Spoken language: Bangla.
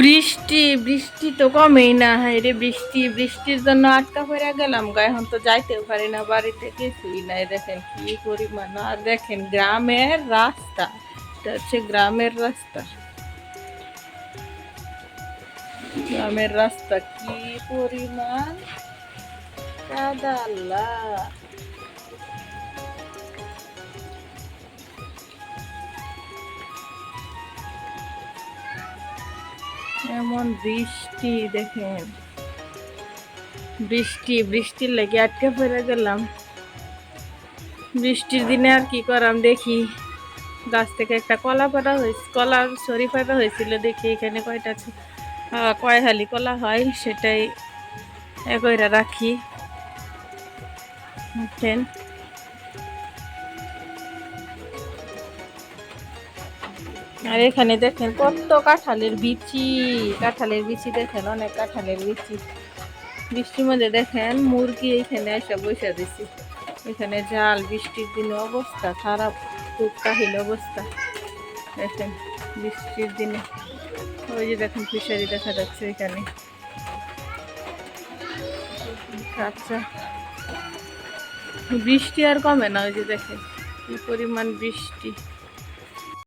বৃষ্টি বৃষ্টি তো কমেই না হাই রে বৃষ্টি, বৃষ্টির জন্য আটকা পড়ে গেলাম। গা এখন তো যাইতেও পারি না বাড়িতে কিছুই নাই, দেখেন কি পরিমাণ। আর দেখেন গ্রামের রাস্তা, এটা হচ্ছে গ্রামের রাস্তা। গ্রামের রাস্তা কি পরিমাণ? কাদা এমন বৃষ্টি, দেখেন। বৃষ্টি, বৃষ্টির লেগে আটকে পড়ে গেলাম। বৃষ্টির দিনে আর কি করাম দেখি। গাছ থেকে একটা কলা পাতা হয়েছে কলার সরি পাতা হয়েছিল দেখি এখানে কয়টা কয় হালি কলা হয় সেটাই এ কইরা রাখি। দেখেন। আর এখানে দেখেন কত কাঁঠালের বিচি। কাঁঠালের বিচি দেখেন, অনেক কাঁঠালের বিচি। বৃষ্টির মধ্যে দেখেন মুরগি এখানে এসে বসে দিছি এখানে জাল, বৃষ্টির দিনে অবস্থা খারাপ, খুব কাহিল অবস্থা। দেখেন বৃষ্টির দিনে। ওই যে দেখেন ফিশারি দেখা যাচ্ছে এখানে। আচ্ছা। বৃষ্টি আর কমে না, ওই যে দেখেন কি পরিমাণ বৃষ্টি।